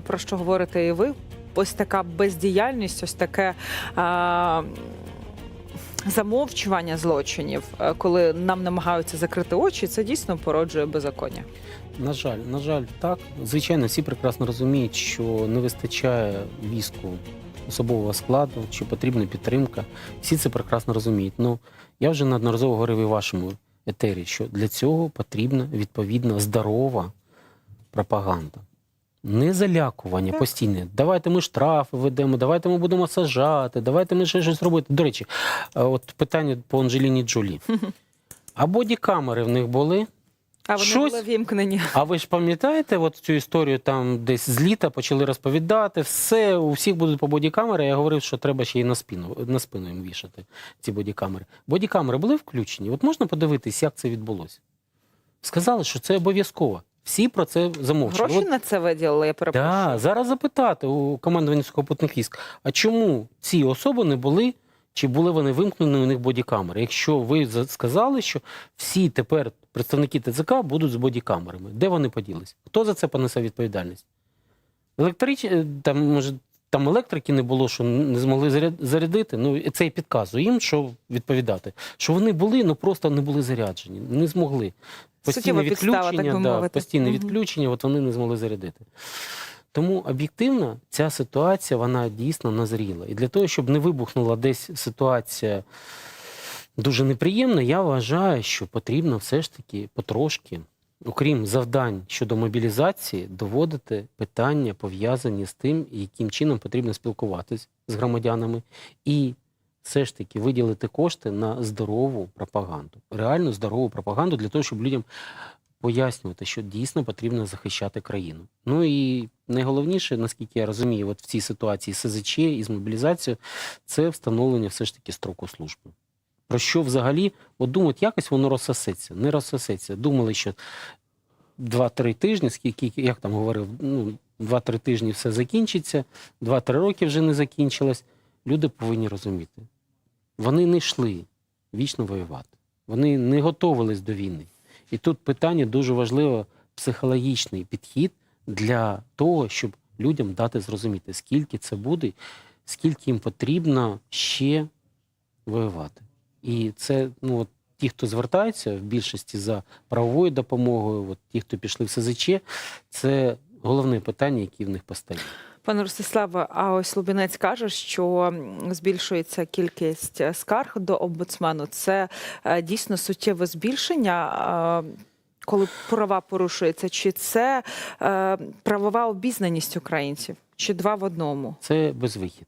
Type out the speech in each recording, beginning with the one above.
про що говорите і ви. Ось така бездіяльність, ось таке а, замовчування злочинів, е, коли нам намагаються закрити очі, це дійсно породжує беззаконня. На жаль, на жаль, так. Звичайно, всі прекрасно розуміють, що не вистачає війську особового складу, що потрібна підтримка. Всі це прекрасно розуміють. Ну я вже неодноразово говорив і вашому етері, що для цього потрібна відповідна здорова пропаганда. Не залякування Так. постійне. Давайте ми штрафи ведемо, давайте ми будемо сажати, давайте ми ще щось робити. До речі, е, от питання по Анджеліні Джолі. А бодікамери в них були? А вони Щось- були вімкнені. А ви ж пам'ятаєте от цю історію там десь з літа почали розповідати, все, у всіх будуть по бодікамери. Я говорив, що треба ще й на спину, на спину їм вішати ці бодікамери. Бодікамери були включені. От можна подивитись, як це відбулося. Сказали, що це обов'язково. Всі про це замовчали. Гроші От, на це виділили, я перепрошую. да, зараз запитати у командування сухопутних військ, а чому ці особи не були, чи були вони вимкнені у них бодікамери? Якщо ви сказали, що всі тепер представники ТЦК будуть з бодікамерами, де вони поділись? Хто за це понесе відповідальність? Електрич... е, там, може, там електрики не було, що не змогли зарядити. Ну, це і підказує їм, що відповідати. Що вони були, ну просто не були заряджені, не змогли. Постійне підстава, так відключення, би да, мовити. постійне Мгм. відключення, от вони не змогли зарядити. Тому об'єктивно ця ситуація вона дійсно назріла. І для того, щоб не вибухнула десь ситуація дуже неприємна, я вважаю, що потрібно все ж таки потрошки, окрім завдань щодо мобілізації, доводити питання, пов'язані з тим, яким чином потрібно спілкуватись з громадянами, і все ж таки виділити кошти на здорову пропаганду, реально здорову пропаганду для того, щоб людям пояснювати, що дійсно потрібно захищати країну. Ну і найголовніше, наскільки я розумію, от в цій ситуації СЗЧ і з мобілізацією, це встановлення все ж таки строку служби. Про що взагалі, от думають, якось воно розсосеться, не розсосеться. Думали, що 2-3 тижні, скільки, як там говорив, ну, 2-3 тижні все закінчиться, 2-3 роки вже не закінчилось. Люди повинні розуміти. Вони не йшли вічно воювати. Вони не готувались до війни. І тут питання дуже важливо психологічний підхід для того, щоб людям дати зрозуміти, скільки це буде, скільки їм потрібно ще воювати. І це ну, от, ті, хто звертаються в більшості за правовою допомогою, от, ті, хто пішли в СЗЧ, це головне питання, яке в них постає. Пане Ростиславе, а ось Лубінець каже, що збільшується кількість е, скарг до омбудсмену. Це е, дійсно суттєве збільшення. Коли права порушуються, чи це е, правова обізнаність українців, чи два в одному? Це безвихід.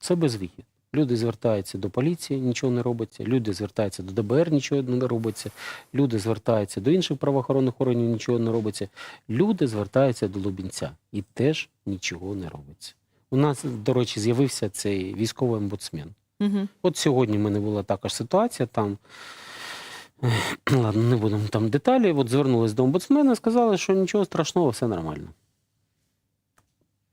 Це безвихід. Люди звертаються до поліції, нічого не робиться. Люди звертаються до ДБР, нічого не робиться. Люди звертаються до інших правоохоронних органів, нічого не робиться. Люди звертаються до Лубінця і теж нічого не робиться. У нас, до речі, з'явився цей військовий омбудсмен. Угу. От сьогодні в мене була також ситуація. Там ладно, не будемо там деталі. От звернулись до омбудсмена, сказали, що нічого страшного, все нормально.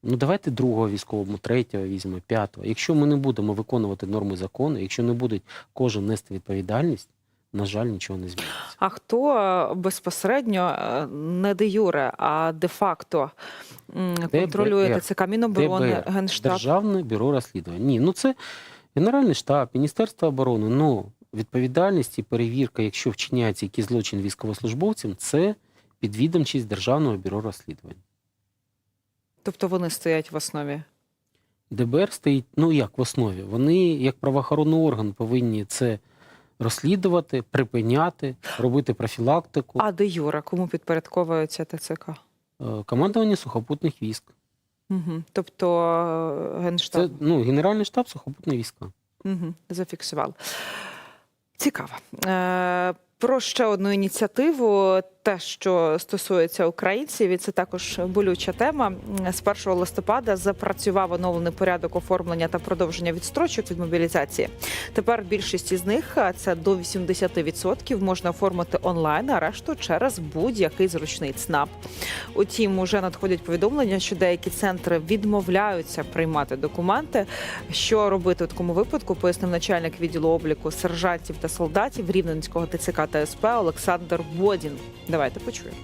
Ну, давайте другого військового, третього візьмемо, п'ятого. Якщо ми не будемо виконувати норми закону, якщо не буде кожен нести відповідальність, на жаль, нічого не зміниться. А хто е, безпосередньо е, не де юре, а де факто контролює. ТЦК Міноборони, ДБР, Генштаб? Державне бюро розслідувань. Ні, ну це Генеральний штаб, Міністерство оборони. Ну, відповідальність і перевірка, якщо вчиняється якийсь злочин військовослужбовцям, це підвідомчість Державного бюро розслідувань. Тобто вони стоять в основі. ДБР стоїть, ну як в основі, вони, як правоохоронний орган, повинні це розслідувати, припиняти, робити профілактику. А де юре, кому підпорядковується ТЦК? Е, Командування сухопутних військ. Угу. Тобто е, Генштаб Це ну, Генеральний штаб сухопутних війська. угу. зафіксував. Цікаво. Е, про ще одну ініціативу, те, що стосується українців, і це також болюча тема. З 1 листопада запрацював оновлений порядок оформлення та продовження відстрочок від мобілізації. Тепер більшість із них, це до 80%, можна оформити онлайн, а решту через будь-який зручний ЦНАП. Утім, уже надходять повідомлення, що деякі центри відмовляються приймати документи. Що робити у такому випадку, пояснив начальник відділу обліку сержантів та солдатів Рівненського ТЦК та СП Олександр Бодін. Давайте почуємо.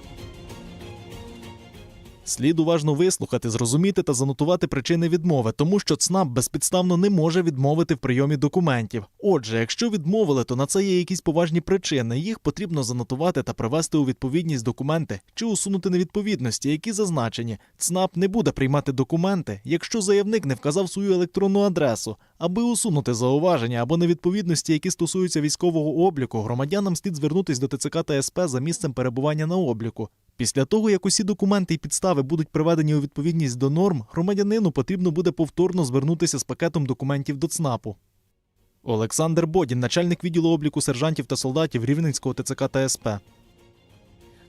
Слід уважно вислухати, зрозуміти та занотувати причини відмови, тому що ЦНАП безпідставно не може відмовити в прийомі документів. Отже, якщо відмовили, то на це є якісь поважні причини. Їх потрібно занотувати та привести у відповідність документи чи усунути невідповідності, які зазначені. ЦНАП не буде приймати документи, якщо заявник не вказав свою електронну адресу. Аби усунути зауваження або невідповідності, які стосуються військового обліку, громадянам слід звернутися до ТЦК та СП за місцем перебування на обліку. Після того, як усі документи і підстави будуть приведені у відповідність до норм, громадянину потрібно буде повторно звернутися з пакетом документів до ЦНАПу. Олександр Бодін, начальник відділу обліку сержантів та солдатів Рівненського ТЦК та СП.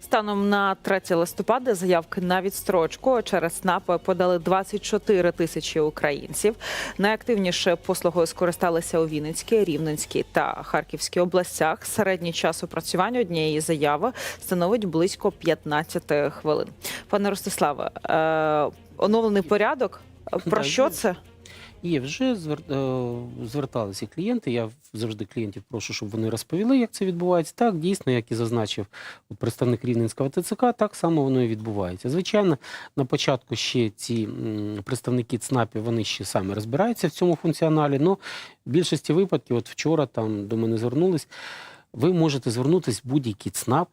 Станом на 3 листопада заявки на відстрочку через СНАП подали 24 тисячі українців. Найактивніше послугою скористалися у Вінницькій, Рівненській та Харківській областях. Середній час опрацювання однієї заяви становить близько 15 хвилин. Пане Ростиславе, е, оновлений порядок. Про що це? Є вже е, зверталися клієнти. Я завжди клієнтів прошу, щоб вони розповіли, як це відбувається. Так, дійсно, як і зазначив представник Рівненського ТЦК, так само воно і відбувається. Звичайно, на початку ще ці представники ЦНАПів вони ще самі розбираються в цьому функціоналі. але в більшості випадків, от вчора там до мене звернулись, ви можете звернутися будь-який ЦНАП.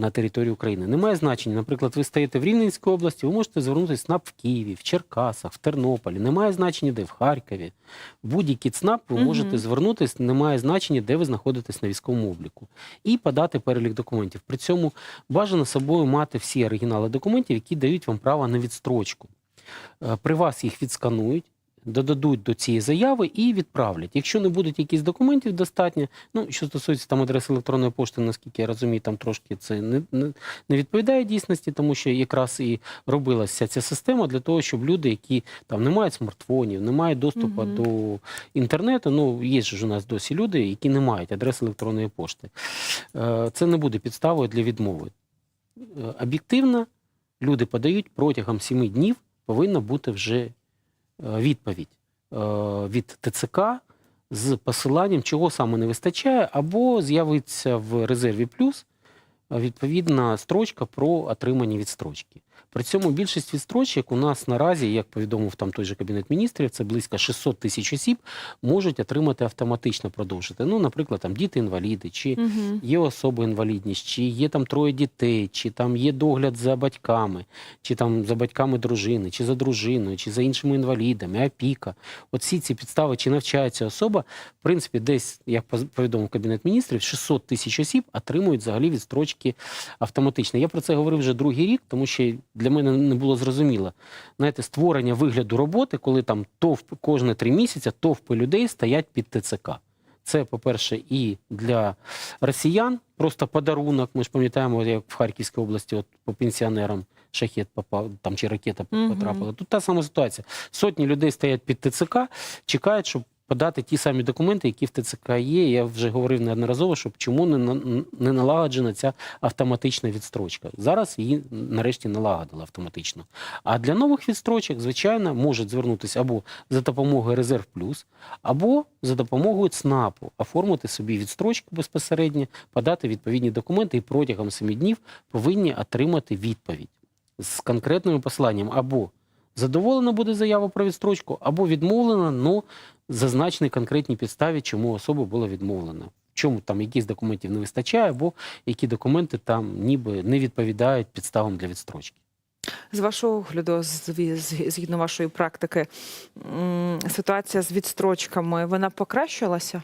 На території України немає значення. Наприклад, ви стаєте в Рівненській області, ви можете звернутися в ЦНАП в Києві, в Черкасах, в Тернополі. Немає значення, де в Харкові. В будь-який ЦНАП ви можете звернутися, немає значення, де ви знаходитесь на військовому обліку, і подати перелік документів. При цьому бажано собою мати всі оригінали документів, які дають вам право на відстрочку. Е, При вас їх відсканують. Додадуть до цієї заяви і відправлять. Якщо не будуть якісь документів достатньо, ну що стосується там адреси електронної пошти, наскільки я розумію, там трошки це не, не, не відповідає дійсності, тому що якраз і робилася ця система для того, щоб люди, які там не мають смартфонів, не мають доступу Мгм. до інтернету. Ну є ж у нас досі люди, які не мають адреси електронної пошти. Е, Це не буде підставою для відмови. Е, Об'єктивно, люди подають протягом 7 днів повинна бути вже відповідь е, від ТЦК з посиланням, чого саме не вистачає, або з'явиться в резерві плюс е, відповідна строчка про отримання відстрочки. При цьому більшість відстрочок у нас наразі, як повідомив там той же кабінет міністрів, це близько 600 тисяч осіб можуть отримати автоматично продовжити. Ну, наприклад, там діти-інваліди, чи Угу. є особа інвалідність, чи є там троє дітей, чи там є догляд за батьками, чи там за батьками дружини, чи за дружиною, чи за іншими інвалідами, опіка. От всі ці підстави, чи навчається особа, в принципі, десь, як повідомив Кабінет міністрів, 600 тисяч осіб отримують взагалі відстрочки автоматично. Я про це говорив вже другий рік, тому що для мене не було зрозуміло. Знаєте, створення вигляду роботи, коли там товп кожне три місяці товпи людей стоять під ТЦК. Це, по-перше, і для росіян просто подарунок. Ми ж пам'ятаємо, як в Харківській області, от по пенсіонерам шахет попав, там чи ракета потрапила. Тут та сама ситуація. Сотні людей стоять під ТЦК, чекають, щоб подати ті самі документи, які в ТЦК є. Я вже говорив неодноразово, щоб чому не, на- не налагоджена ця автоматична відстрочка. Зараз її нарешті налагодили автоматично. А для нових відстрочок, звичайно, можуть звернутися або за допомогою Резерв Плюс, або за допомогою ЦНАПу оформити собі відстрочку безпосередньо, подати відповідні документи і протягом 7 днів повинні отримати відповідь з конкретним посиланням або задоволена буде заява про відстрочку, або відмовлена, но зазначені конкретні підставі, чому особа була відмовлена. Чому там якісь документів не вистачає, або які документи там ніби не відповідають підставам для відстрочки. З вашого огляду, згідно вашої практики, ситуація з відстрочками вона покращилася?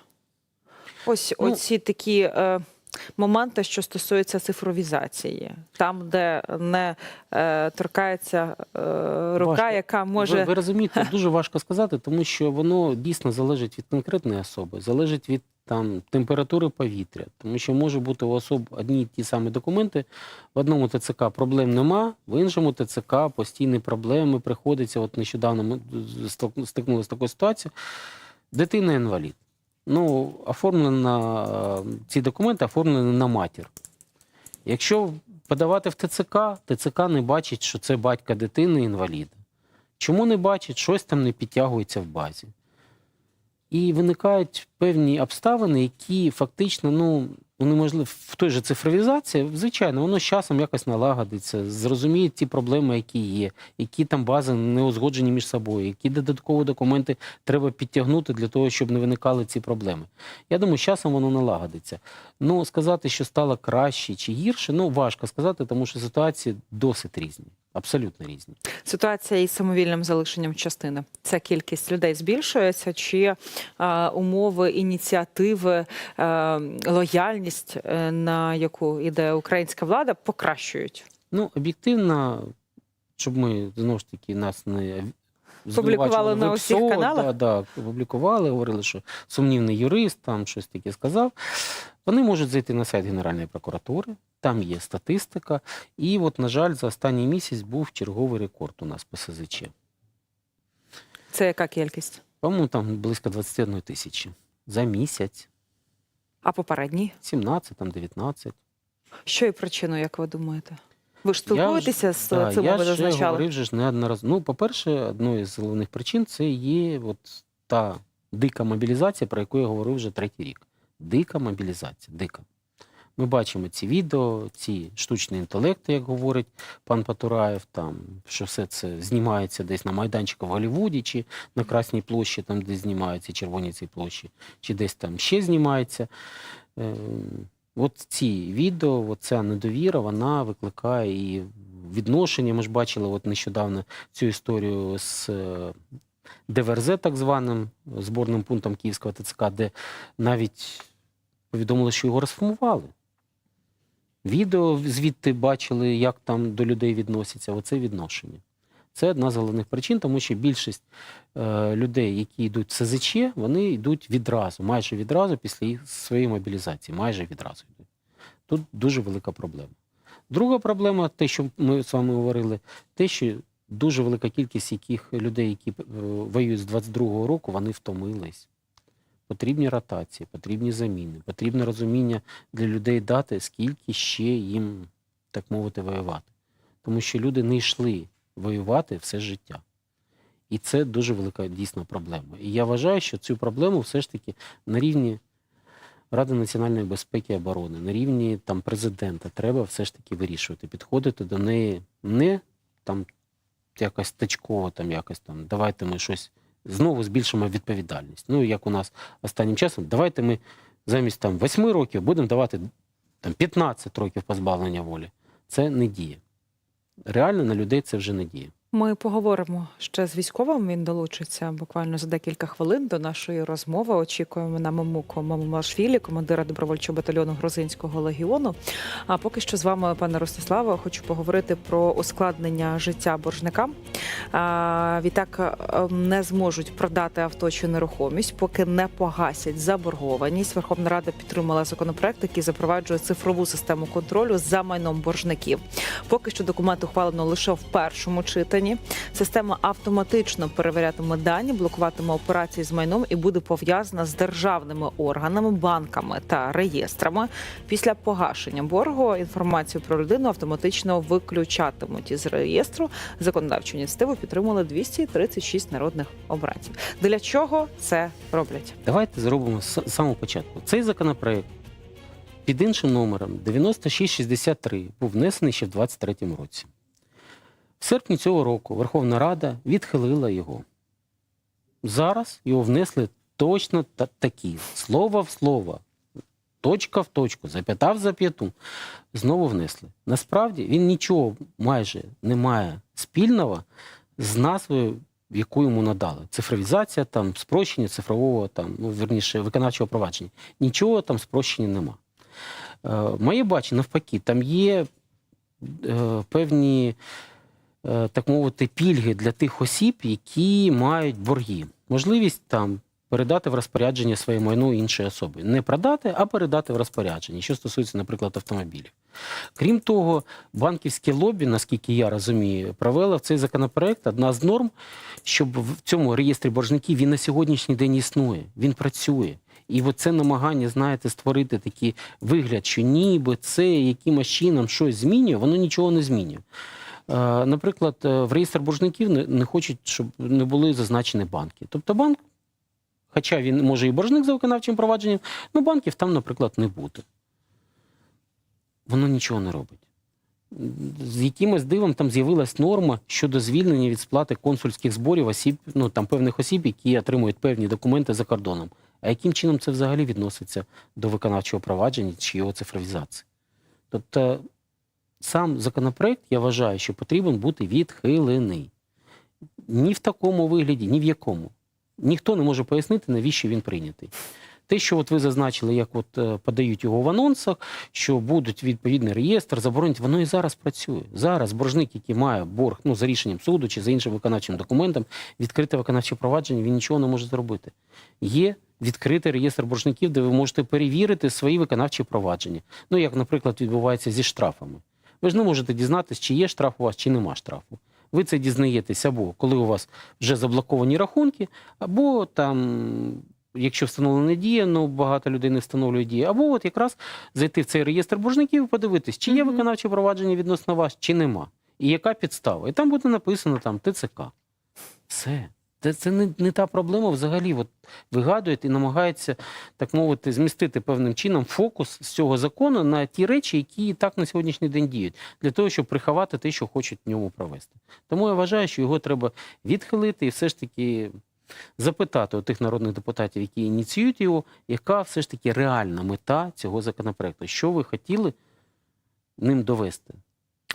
Ось Ну, оці такі е, моменти, що стосуються цифровізації, там, де не е, торкається е, рука, Важко. яка може Ви, ви розумієте, дуже важко сказати, тому що воно дійсно залежить від конкретної особи, залежить від там температури повітря, тому що може бути у особ одні й ті самі документи. В одному ТЦК проблем нема, в іншому ТЦК постійні проблеми приходиться. От нещодавно ми стикнулися з такою ситуацією. Дитина інвалід. Ну, оформлена, ці документи оформлені на матір. Якщо подавати в ТЦК, ТЦК не бачить, що це батька дитини інваліда. Чому не бачить, щось там не підтягується в базі. І виникають певні обставини, які фактично, ну, Ну, неможливо, в той же цифровізації, звичайно, воно з часом якось налагодиться, зрозуміє ті проблеми, які є, які там бази не узгоджені між собою, які додаткові документи треба підтягнути для того, щоб не виникали ці проблеми. Я думаю, з часом воно налагодиться. Ну, сказати, що стало краще чи гірше, ну важко сказати, тому що ситуації досить різні, абсолютно різні. Ситуація із самовільним залишенням частини. Ця кількість людей збільшується, чи е, умови, ініціативи, е, лояльність, е, на яку йде українська влада, покращують. Ну, об'єктивно, щоб ми знову ж таки нас не Публікували на усіх ПСО, каналах? Да, да, публікували, говорили, що сумнівний юрист там щось таке сказав. Вони можуть зайти на сайт Генеральної прокуратури, там є статистика. І от, на жаль, за останній місяць був черговий рекорд у нас по СЗЧ. Це яка кількість? По-моєму, там близько 21 тисячі. За місяць, А попередній? 17, там 19. Що є причиною, як ви думаєте? Ви ж спілкуєтеся з Да, цим, я ви зазначали? говорив же ж неодноразово. Ну, по-перше, одною з головних причин це є от та дика мобілізація, про яку я говорив вже третій рік. Дика мобілізація, дика. Ми бачимо ці відео, ці штучні інтелекти, як говорить пан Патураєв, там, що все це знімається десь на майданчику в Голлівуді, чи на Красній площі, там, де знімаються червоні ці площі, чи десь там ще знімається. Е, От ці відео, от ця недовіра, вона викликає і відношення. Ми ж бачили от нещодавно цю історію з е, ДВРЗ, так званим зборним пунктом Київського ТЦК, де навіть повідомили, що його розформували. Відео звідти бачили, як там до людей відносяться. Оце відношення. Це одна з головних причин, тому що більшість е, людей, які йдуть в СЗЧ, вони йдуть відразу, майже відразу після їх своєї мобілізації. Майже відразу йдуть. Тут дуже велика проблема. Друга проблема, те, що ми з вами говорили, те, що дуже велика кількість яких людей, які е, воюють з 22-го року, вони втомились. Потрібні ротації, потрібні заміни, потрібне розуміння для людей дати, скільки ще їм, так мовити, воювати. Тому що люди не йшли воювати все життя. І це дуже велика дійсно проблема. І я вважаю, що цю проблему все ж таки на рівні Ради національної безпеки і оборони, на рівні там президента треба все ж таки вирішувати, підходити до неї не там якось тачково, там якось там давайте ми щось знову збільшимо відповідальність. Ну як у нас останнім часом, давайте ми замість там 8 років будемо давати там 15 років позбавлення волі. Це не діє. Реально на людей це вже не діє. Ми поговоримо ще з військовим. Він долучиться буквально за декілька хвилин до нашої розмови. Очікуємо на Мамуку Мамумашвілі, командира добровольчого батальйону Грузинського легіону. А поки що з вами, пане Ростиславе, хочу поговорити про ускладнення життя боржникам. Відтак е, не зможуть продати авто чи нерухомість, поки не погасять заборгованість. Верховна Рада підтримала законопроект, який запроваджує цифрову систему контролю за майном боржників. Поки що документ ухвалено лише в першому читанні. Система автоматично перевірятиме дані, блокуватиме операції з майном і буде пов'язана з державними органами, банками та реєстрами. Після погашення боргу інформацію про людину автоматично виключатимуть із реєстру. Законодавчу ініціативу підтримали 236 народних обранців. Для чого це роблять? Давайте зробимо з самого початку. Цей законопроект під іншим номером 9663 був внесений ще в 2023 році. Серпні цього року Верховна Рада відхилила його. Зараз його внесли точно та- такі, слово в слово, точка в точку, зап'ята в зап'яту. Знову внесли. Насправді він нічого майже не має спільного з назвою яку йому надали. Цифровізація, там, спрощення цифрового, там, ну, верніше, виконавчого провадження. Нічого там спрощення нема. Е, моє бачення, навпаки, там є е, певні, так мовити, пільги для тих осіб, які мають борги. Можливість там передати в розпорядження своє майно іншої особи. Не продати, а передати в розпорядження, що стосується, наприклад, автомобілів. Крім того, банківське лобі, наскільки я розумію, провело в цей законопроект одна з норм, щоб в цьому реєстрі боржників він на сьогоднішній день існує, він працює. І це намагання, знаєте, створити такий вигляд, що ніби це якимось чином щось змінює, воно нічого не змінює. Е, Наприклад, е, в реєстр боржників не, хочуть, щоб не були зазначені банки. Тобто банк, хоча він може і боржник за виконавчим провадженням, ну банків там, наприклад, не буде. воно нічого не робить. З якимось дивом там з'явилась норма щодо звільнення від сплати консульських зборів осіб, ну там певних осіб, які отримують певні документи за кордоном. А яким чином це взагалі відноситься до виконавчого провадження чи його цифровізації? Тобто сам законопроект, я вважаю, що потрібен бути відхилений. Ні в такому вигляді, ні в якому. Ніхто не може пояснити, навіщо він прийнятий. Те, що от ви зазначили, як от е, подають його в анонсах, що будуть відповідний реєстр, заборонять, воно і зараз працює. Зараз боржник, який має борг ну, за рішенням суду чи за іншим виконавчим документом, відкрите виконавче провадження, він нічого не може зробити. Є відкритий реєстр боржників, де ви можете перевірити свої виконавчі провадження. Ну, як, наприклад, відбувається зі штрафами. Ви ж не можете дізнатися, чи є штраф у вас, чи нема штрафу. Ви це дізнаєтесь або коли у вас вже заблоковані рахунки, або там, якщо встановлена дія, ну багато людей не встановлює дії, або от якраз зайти в цей реєстр боржників і подивитись, чи є виконавче провадження відносно вас, чи нема. І яка підстава. І там буде написано там ТЦК. Все. Це, це не, не та проблема взагалі. От вигадують і намагаються, так мовити, змістити певним чином фокус з цього закону на ті речі, які і так на сьогоднішній день діють, для того, щоб приховати те, що хочуть в ньому провести. Тому я вважаю, що його треба відхилити і все ж таки запитати у тих народних депутатів, які ініціюють його, яка все ж таки реальна мета цього законопроекту. Що ви хотіли ним довести?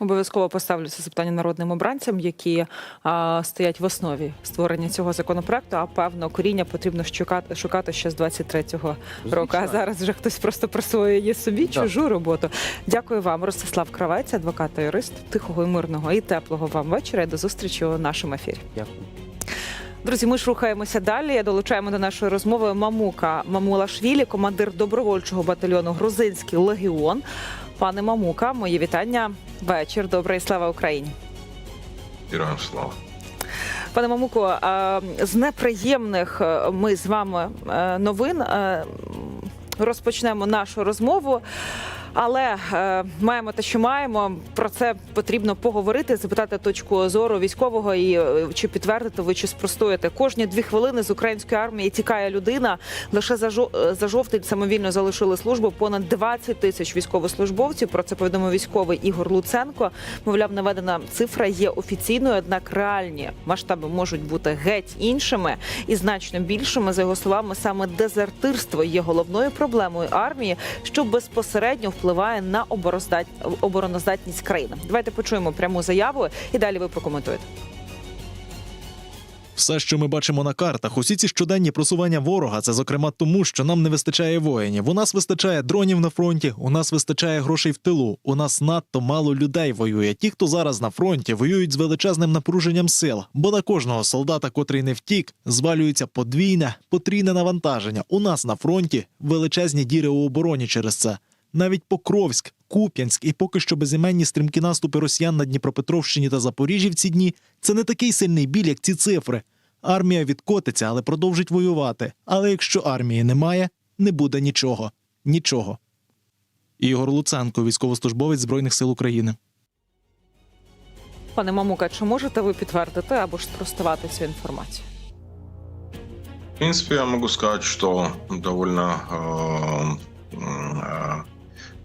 Обов'язково поставлю це запитання народним обранцям, які а, стоять в основі створення цього законопроекту. А певно, коріння потрібно шукати, шукати ще з 23-го року. А зараз вже хтось просто присвоює собі так. чужу роботу. Дякую вам, Ростислав Кравець, адвокат та юрист. Тихого і мирного і теплого вам вечора. І до зустрічі у нашому ефірі. Дякую. Друзі, ми ж рухаємося далі. Долучаємо до нашої розмови Мамука Мамулашвілі, командир добровольчого батальйону Грузинський легіон. Пане Мамука, мої вітання. Вечір. Добрий слава Україні. Героям слава. Пане Мамуко, з неприємних е, ми з вами е, новин е, розпочнемо нашу розмову. Але е, маємо те, що маємо. Про це потрібно поговорити, запитати точку зору військового і е, чи підтвердите ви, чи спростуєте. Кожні дві хвилини з української армії тікає людина. Лише за жо- е, за жовтень самовільно залишили службу понад 20 тисяч військовослужбовців. Про це повідомив військовий Ігор Луценко. Мовляв, наведена цифра є офіційною, однак реальні масштаби можуть бути геть іншими і значно більшими. За його словами, саме дезертирство є головною проблемою армії, що безпосередньо впливає на обороноздатність країни. Давайте почуємо пряму заяву, і далі ви прокоментуєте. Все, що ми бачимо на картах, усі ці щоденні просування ворога, це зокрема тому, що нам не вистачає воїнів. У нас вистачає дронів на фронті, у нас вистачає грошей в тилу. У нас надто мало людей воює. Ті, хто зараз на фронті, воюють з величезним напруженням сил. Бо на кожного солдата, котрий не втік, звалюється подвійне, потрійне навантаження. У нас на фронті величезні діри у обороні через це. Навіть Покровськ, Куп'янськ і поки що безіменні стрімкі наступи росіян на Дніпропетровщині та Запоріжжі в ці дні це не такий сильний біль, як ці цифри. Армія відкотиться, але продовжить воювати. Але якщо армії немає, не буде нічого. Нічого. Ігор Луценко, військовослужбовець Збройних сил України. Пане Мамука, чи можете ви підтвердити або ж спростувати цю інформацію? В принципе, я могу сказать, что довольно э, э,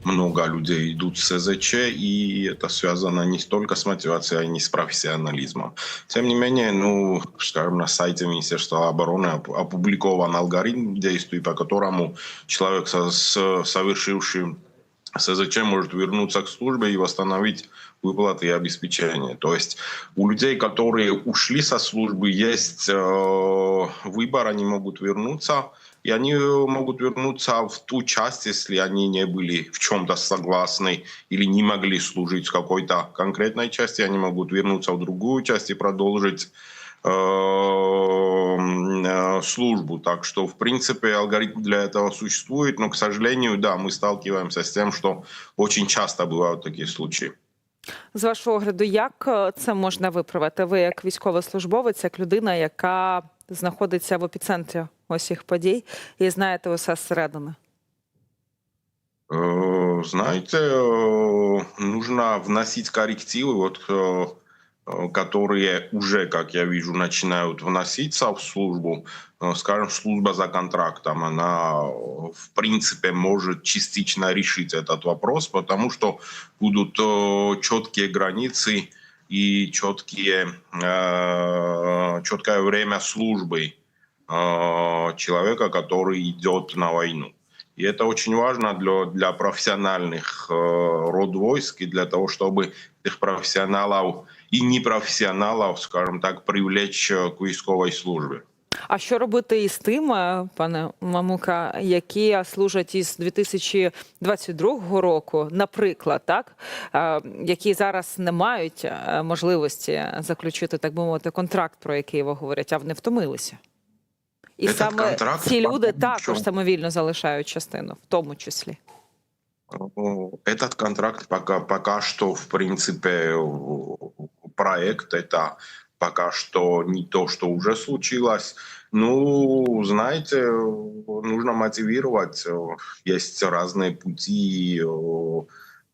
много людей идут в СЗЧ, и это связано не столько с мотивацией, а не с профессионализмом. Тем не менее, ну, скажем, на сайте Министерства обороны опубликован алгоритм действий, по которому человек, совершивший СЗЧ, может вернуться к службе и восстановить выплаты и обеспечение. То есть у людей, которые ушли со службы, есть э, выбор, они могут вернуться, и они могут вернуться в ту часть, если они не были в чем-то согласны или не могли служить в какой-то конкретной части, они могут вернуться в другую часть и продолжить э, э, службу. Так что, в принципе, алгоритм для этого существует, но, к сожалению, да, мы сталкиваемся с тем, что очень часто бывают такие случаи. З вашого огляду, як е, це можна виправити? Ви як військовослужбовець, як людина, яка знаходиться в епіцентрі усіх подій і знаєте усе зсередини? Э, Знаете, э, нужно вносить коррективы. Вот э, э, которые уже, как я вижу, начинают вноситься в службу, э, скажем, служба за контрактом, она э, в принципе может частично решить этот вопрос, потому что будут э, четкие границы и четкие, э, четкое время службы э, человека, который идет на войну. И это очень важно для, для профессиональных э, род войск и для того, чтобы этих профессионалов и непрофессионалов, скажем так, привлечь э, к військовій службі. А що робити із тим, е, пане Мамука, які служать із 2022 року, наприклад, так е, які зараз не мають е, можливості заключити, так би мовити, контракт, про який ви говорять, а вони втомилися? І Этот саме контракт, ці люди по-моему, також що- самовільно залишають частину, в тому числі. Э, Этот контракт пока, пока что, в принципе, э, проект это пока что не то, что уже случилось. Ну, знаете, нужно мотивировать. Есть разные пути.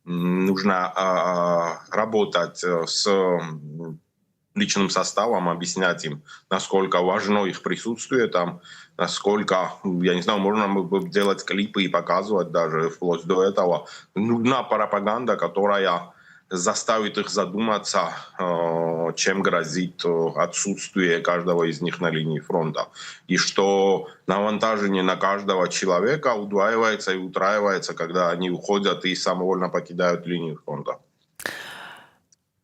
Нужно а, работать э, с личным составом, объяснять им, насколько важно их присутствие там, насколько, я не знаю, можно делать клипы и показывать даже вплоть до этого. Нужна пропаганда, которая заставит их задуматься, э, чем грозит э, отсутствие каждого из них на линии фронта. И что навантажение на каждого человека удваивается и утраивается, когда они уходят и самовольно покидают линию фронта.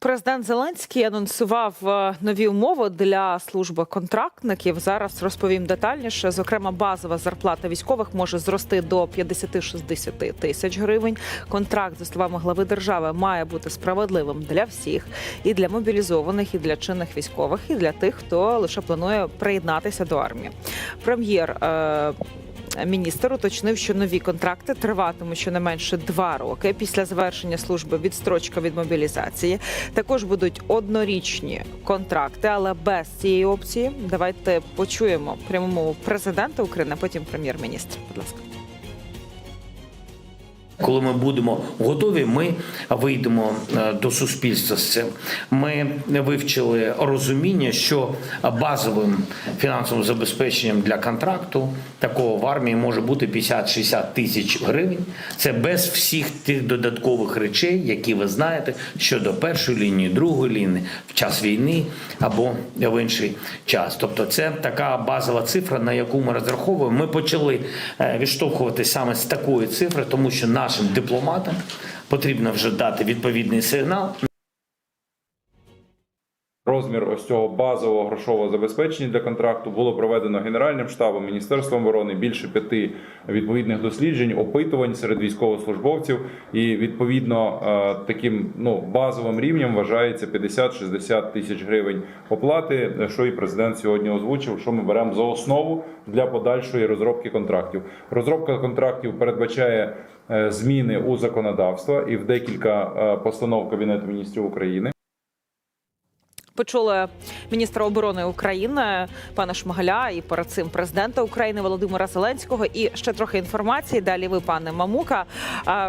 Президент Зеленський анонсував е, нові умови для служби контрактників. Зараз розповім детальніше. Зокрема, базова зарплата військових може зрости до 50-60 тисяч гривень. Контракт, за словами глави держави, має бути справедливим для всіх і для мобілізованих, і для чинних військових, і для тих, хто лише планує приєднатися до армії. Прем'єр. Е- Міністр уточнив, що нові контракти триватимуть щонайменше два роки після завершення служби відстрочка від мобілізації. Також будуть однорічні контракти, але без цієї опції. Давайте почуємо прямому президента України, а потім прем'єр-міністр. Будь ласка. Коли ми будемо готові, ми вийдемо е, до суспільства з цим. Ми вивчили розуміння, що базовим фінансовим забезпеченням для контракту такого в армії може бути 50-60 тисяч гривень. Це без всіх тих додаткових речей, які ви знаєте щодо першої лінії, другої лінії, в час війни або в інший час. Тобто, це така базова цифра, на яку ми розраховуємо. Ми почали е, відштовхуватися саме з такої цифри, тому що нашим дипломатам потрібно вже дати відповідний сигнал. Розмір ось цього базового грошового забезпечення для контракту було проведено Генеральним штабом, Міністерством оборони більше п'яти відповідних досліджень, опитувань серед військовослужбовців. І відповідно е, таким ну базовим рівнем вважається 50-60 тисяч гривень оплати, що і президент сьогодні озвучив, що ми беремо за основу для подальшої розробки контрактів. Розробка контрактів передбачає е, зміни у законодавство і в декілька е, постанов Кабінету міністрів України. Почули міністра оборони України пана Шмигаля і перед цим президента України Володимира Зеленського. І ще трохи інформації. Далі ви, пане Мамука.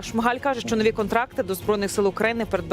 Шмагаль каже, що нові контракти до збройних сил України передбачають